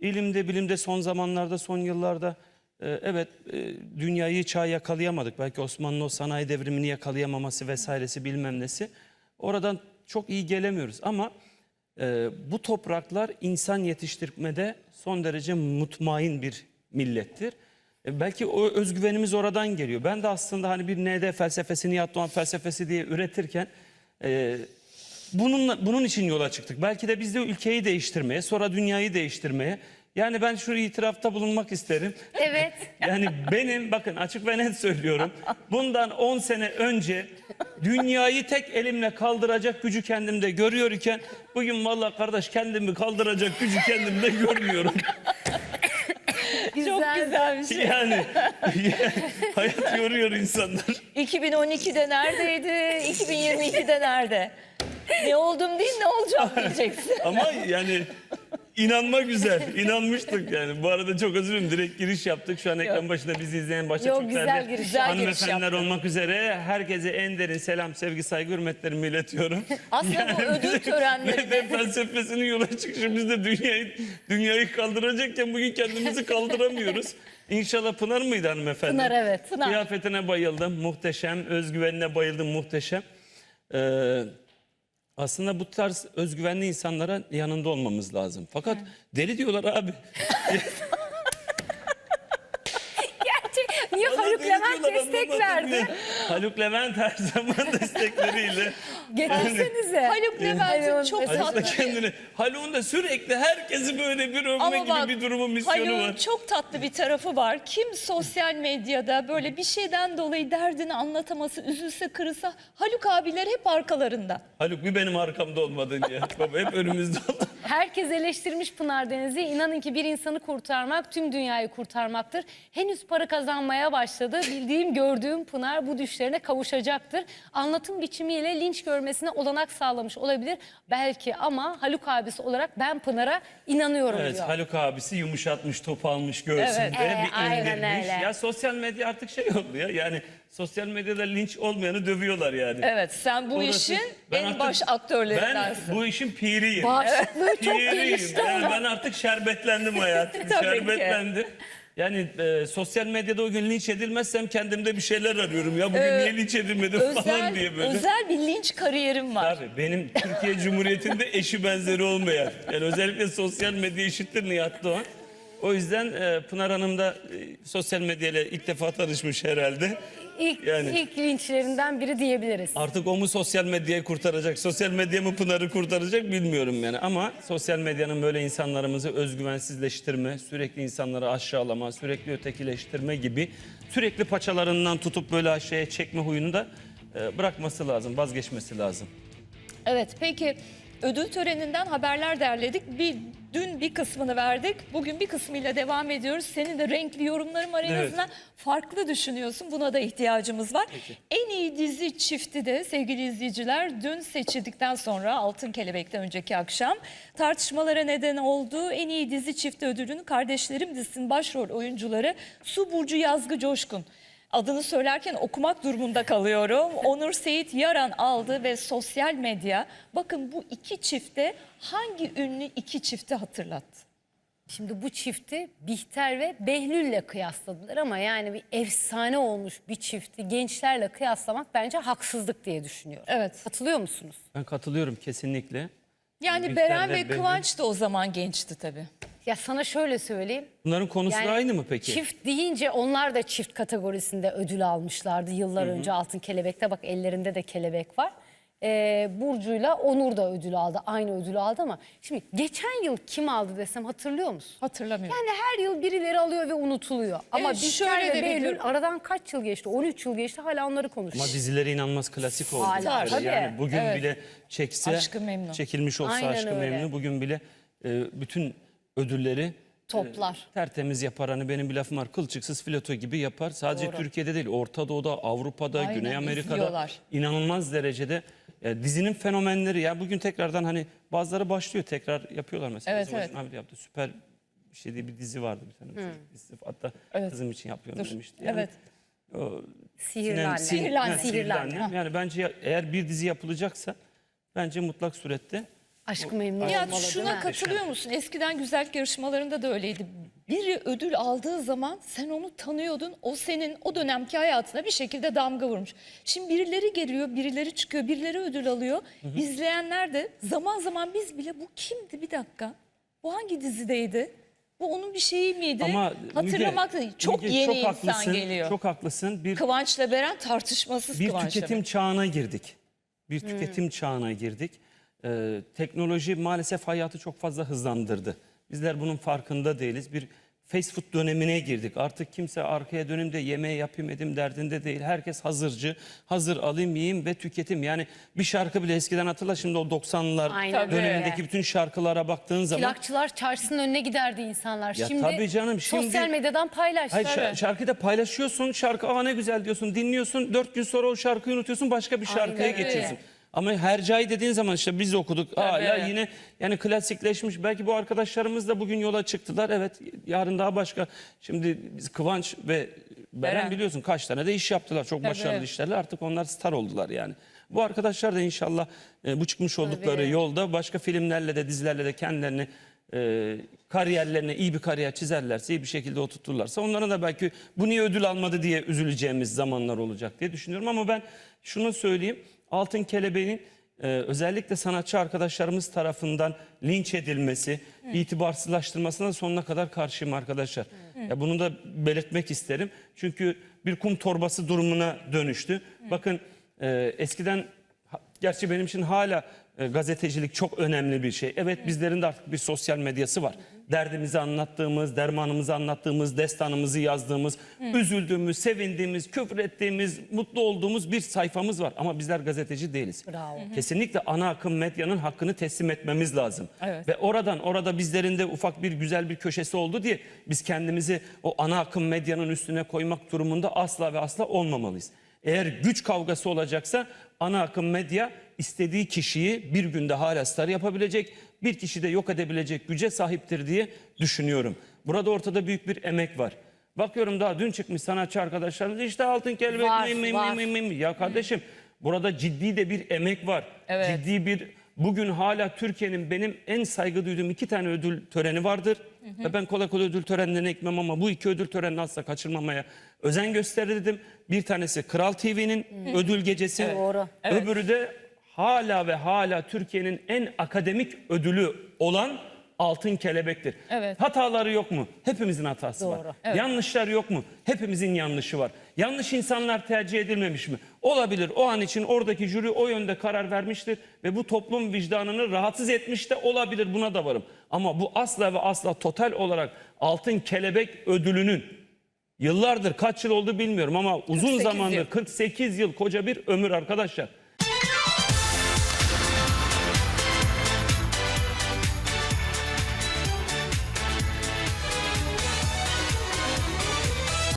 İlimde, bilimde son zamanlarda, son yıllarda e, evet e, dünyayı çağ yakalayamadık. Belki Osmanlı o sanayi devrimini yakalayamaması vesairesi bilmem nesi. Oradan çok iyi gelemiyoruz ama e, bu topraklar insan yetiştirmede son derece mutmain bir millettir. E, belki o özgüvenimiz oradan geliyor. Ben de aslında hani bir ND felsefesi, Nihat Doğan felsefesi diye üretirken e, bununla, bunun için yola çıktık. Belki de biz de ülkeyi değiştirmeye, sonra dünyayı değiştirmeye. Yani ben şu itirafta bulunmak isterim. Evet. Yani benim bakın açık ve net söylüyorum. Bundan 10 sene önce dünyayı tek elimle kaldıracak gücü kendimde görüyor iken bugün vallahi kardeş kendimi kaldıracak gücü kendimde görmüyorum. Güzel. Çok güzel bir şey. Yani hayat yoruyor insanlar. 2012'de neredeydi? 2022'de nerede? Ne oldum değil ne olacağım diyeceksin. Ama yani inanma güzel. İnanmıştık yani. Bu arada çok özür dilerim. Direkt giriş yaptık. Şu an ekran başında bizi izleyen başta Yok, güzel giriş. Güzel giriş hanımefendiler yaptın. olmak üzere herkese en derin selam, sevgi, saygı, hürmetlerimi iletiyorum. Aslında bu ödül Ve törenlerinde felsefesinin yola çıkışı biz de dünyayı, dünyayı kaldıracakken bugün kendimizi kaldıramıyoruz. İnşallah Pınar mıydı hanımefendi? Pınar evet. Pınar. Kıyafetine bayıldım. Muhteşem. Özgüvenine bayıldım. Muhteşem. Ee, aslında bu tarz özgüvenli insanlara yanında olmamız lazım. Fakat deli diyorlar abi. Gerçi niye Haluk Levent destek verdi? Haluk Levent her zaman destekleriyle. Getirsenize. Haluk Levent'in çok Haluk da tatlı. kendini, Haluk'un da sürekli herkesi böyle bir övme Ama gibi bak bir durumu, misyonu Haluk'un var. çok tatlı bir tarafı var. Kim sosyal medyada böyle bir şeyden dolayı derdini anlataması, üzülse kırılsa Haluk abiler hep arkalarında. Haluk bir benim arkamda olmadın ya. Baba hep önümüzde ol. Herkes eleştirmiş Pınar Deniz'i. İnanın ki bir insanı kurtarmak tüm dünyayı kurtarmaktır. Henüz para kazanmaya başladı. Bildiğim, gördüğüm Pınar bu düşlerine kavuşacaktır. Anlatım biçimiyle linç görmesine olanak sağlamış olabilir. Belki ama Haluk abisi olarak ben Pınar'a inanıyorum Evet diyor. Haluk abisi yumuşatmış, topu almış göğsünde Evet. Ee, bir aynen indirmiş. öyle. Ya sosyal medya artık şey oldu ya. Yani sosyal medyada linç olmayanı dövüyorlar yani. Evet sen bu Orası- işin Ben en artık- baş aktörlerindensin. Ben bu işin piriyim. Bağışıklığı çok gelişti. Yani ben artık şerbetlendim hayatım. Tabii ki. şerbetlendim. Yani e, sosyal medyada o gün linç edilmezsem kendimde bir şeyler arıyorum. Ya bugün niye linç edilmedim falan özel, diye böyle. özel bir linç kariyerim var. Abi benim Türkiye Cumhuriyeti'nde eşi benzeri olmayan. Yani özellikle sosyal medya eşittir Nihat Doğan. O yüzden e, Pınar Hanım da e, sosyal medyayla ilk defa tanışmış herhalde. İlk, Yani- ilk linçlerinden biri diyebiliriz. Artık o mu sosyal medyayı kurtaracak, sosyal medya mı Pınar'ı kurtaracak bilmiyorum yani. Ama sosyal medyanın böyle insanlarımızı özgüvensizleştirme, sürekli insanları aşağılama, sürekli ötekileştirme gibi sürekli paçalarından tutup böyle aşağıya çekme huyunu da e, bırakması lazım, vazgeçmesi lazım. Evet peki ödül töreninden haberler derledik. Bir dün bir kısmını verdik. Bugün bir kısmıyla devam ediyoruz. Senin de renkli yorumların var en Evet. azından. Farklı düşünüyorsun. Buna da ihtiyacımız var. En iyi dizi çifti de sevgili izleyiciler dün seçildikten sonra Altın Kelebek'ten önceki akşam tartışmalara neden oldu. En iyi dizi çifti ödülünü Kardeşlerim dizisinin başrol oyuncuları Su Burcu Yazgı Coşkun Adını söylerken okumak durumunda kalıyorum. Onur Seyit Yaran aldı ve sosyal medya bakın bu iki çifte hangi ünlü iki çifti hatırlattı? Şimdi bu çifti Bihter ve Behlül'le kıyasladılar ama yani bir efsane olmuş bir çifti gençlerle kıyaslamak bence haksızlık diye düşünüyorum. Evet. Katılıyor musunuz? Ben katılıyorum kesinlikle. Yani Bihter Beren ve Behlül. Kıvanç da o zaman gençti tabii. Ya sana şöyle söyleyeyim. Bunların konusu da aynı mı peki? Çift deyince onlar da çift kategorisinde ödül almışlardı yıllar önce Altın Kelebek'te. Bak ellerinde de kelebek var. Ee, Burcu'yla Onur da ödül aldı. Aynı ödülü aldı ama şimdi geçen yıl kim aldı desem hatırlıyor musun? Hatırlamıyorum. Yani her yıl birileri alıyor ve unutuluyor. Ama Evet, şöyle de durum- aradan kaç yıl geçti? 13 yıl geçti hala onları konuşuyor. Ama dizilere inanmaz klasik oldu. Hala, tabii. Yani bugün Evet. bile çekse, Aşk-ı Memnu. çekilmiş olsa Aynen Aşk-ı öyle. Memnu bugün bile e, bütün ödülleri Toplar. e, tertemiz yapar. Hani benim bir lafım var kılçıksız filoto gibi yapar. Sadece Türkiye'de değil Orta Doğu'da, Avrupa'da, Aynen, Güney Amerika'da izliyorlar. inanılmaz derecede ya dizinin fenomenleri ya bugün tekrardan hani bazıları başlıyor tekrar yapıyorlar mesela. Evet, Bizim evet. abi yaptı. Süper bir şey diye bir dizi vardı bir tane. dizisi. Hatta Evet. kızım için yapıyorum Dur. demişti. Yani Evet. o Sihirli anne. Sihirli anne. Sihirli anne. Yani bence ya- eğer bir dizi yapılacaksa bence mutlak surette Aşkı memnun Ya olmalı şuna mi? katılıyor musun? Eskiden güzellik yarışmalarında da öyleydi. Biri ödül aldığı zaman sen onu tanıyordun. O senin o dönemki hayatına bir şekilde damga vurmuş. Şimdi birileri geliyor, birileri çıkıyor, birileri ödül alıyor. İzleyenler de zaman zaman biz bile bu kimdi bir dakika? Bu hangi dizideydi? Bu onun bir şeyi miydi? Ama Hatırlamak da Müge, çok Müge, yeni çok insan haklısın, geliyor. Çok haklısın. Bir Kıvanç'la Beren tartışmasız bir Kıvanç'la tüketim Beren. çağına girdik. Bir tüketim çağına girdik. Ee, teknoloji maalesef hayatı çok fazla hızlandırdı. Bizler bunun farkında değiliz. Bir fast food dönemine girdik. Artık kimse arkaya dönüm de yemeği yapayım edim derdinde değil. Herkes hazırcı. Hazır alayım yiyeyim ve tüketim. Yani bir şarkı bile eskiden hatırla şimdi o 90'lar Aynen dönemindeki öyle. bütün şarkılara baktığın zaman Plakçılar çarşısının önüne giderdi insanlar. Ya şimdi tabii canım, şimdi- sosyal medyadan paylaş. Hayır, şarkıyı da paylaşıyorsun. Şarkı aa ne güzel diyorsun. Dinliyorsun. Dört gün sonra o şarkıyı unutuyorsun. Başka bir şarkıya öyle. geçiyorsun. Ama hercai dediğin zaman işte biz okuduk. Hala Tabii. yine yani klasikleşmiş. Belki bu arkadaşlarımız da bugün yola çıktılar. Evet yarın daha başka. Şimdi biz Kıvanç ve Beren, Beren. biliyorsun kaç tane de iş yaptılar. Çok başarılı işlerle artık onlar star oldular yani. Bu arkadaşlar da inşallah e, bu çıkmış oldukları Tabii. yolda başka filmlerle de dizilerle de kendilerini e, kariyerlerine iyi bir kariyer çizerlerse iyi bir şekilde oturturlarsa onlara da belki bu niye ödül almadı diye üzüleceğimiz zamanlar olacak diye düşünüyorum ama ben şunu söyleyeyim Altın Kelebeğin e, özellikle sanatçı arkadaşlarımız tarafından linç edilmesi, itibarsızlaştırmasına sonuna kadar karşıyım arkadaşlar. Ya bunu da belirtmek isterim. Çünkü bir kum torbası durumuna dönüştü. Bakın e, eskiden Gerçi benim için hala e, gazetecilik çok önemli bir şey. Evet bizlerin de artık bir sosyal medyası var. Derdimizi anlattığımız, dermanımızı anlattığımız, destanımızı yazdığımız, üzüldüğümüz, sevindiğimiz, küfür ettiğimiz, mutlu olduğumuz bir sayfamız var. Ama bizler gazeteci değiliz. Bravo. Kesinlikle ana akım medyanın hakkını teslim etmemiz lazım. Evet. Ve oradan orada bizlerin de ufak bir güzel bir köşesi oldu diye biz kendimizi o ana akım medyanın üstüne koymak durumunda asla ve asla olmamalıyız. Eğer güç kavgası olacaksa ana akım medya istediği kişiyi bir günde hala star yapabilecek, bir kişi de yok edebilecek güce sahiptir diye düşünüyorum. Burada ortada büyük bir emek var. Bakıyorum daha dün çıkmış sanatçı arkadaşlarımız işte altın kelebek Var, mi, mi, var. mi, mi, mi. Ya kardeşim burada ciddi de bir emek var. Evet. Ciddi bir bugün hala Türkiye'nin benim en saygı duyduğum iki tane ödül töreni vardır. Ve ben kolay kolay ödül törenlerine gitmem ama bu iki ödül törenini asla kaçırmamaya özen gösterirdim. Bir tanesi Kral TV'nin ödül gecesi. Doğru. Öbürü de hala ve hala Türkiye'nin en akademik ödülü olan Altın Kelebek'tir. Evet. Hataları yok mu? Hepimizin hatası var. Doğru. Yanlışlar yok mu? Hepimizin yanlışı var. Yanlış insanlar tercih edilmemiş mi? Olabilir. O an için oradaki jüri o yönde karar vermiştir ve bu toplum vicdanını rahatsız etmiş de olabilir. Buna da varım. Ama bu asla ve asla total olarak Altın Kelebek ödülünün yıllardır kaç yıl oldu bilmiyorum ama uzun 48 zamandır yıl. 48 yıl koca bir ömür arkadaşlar.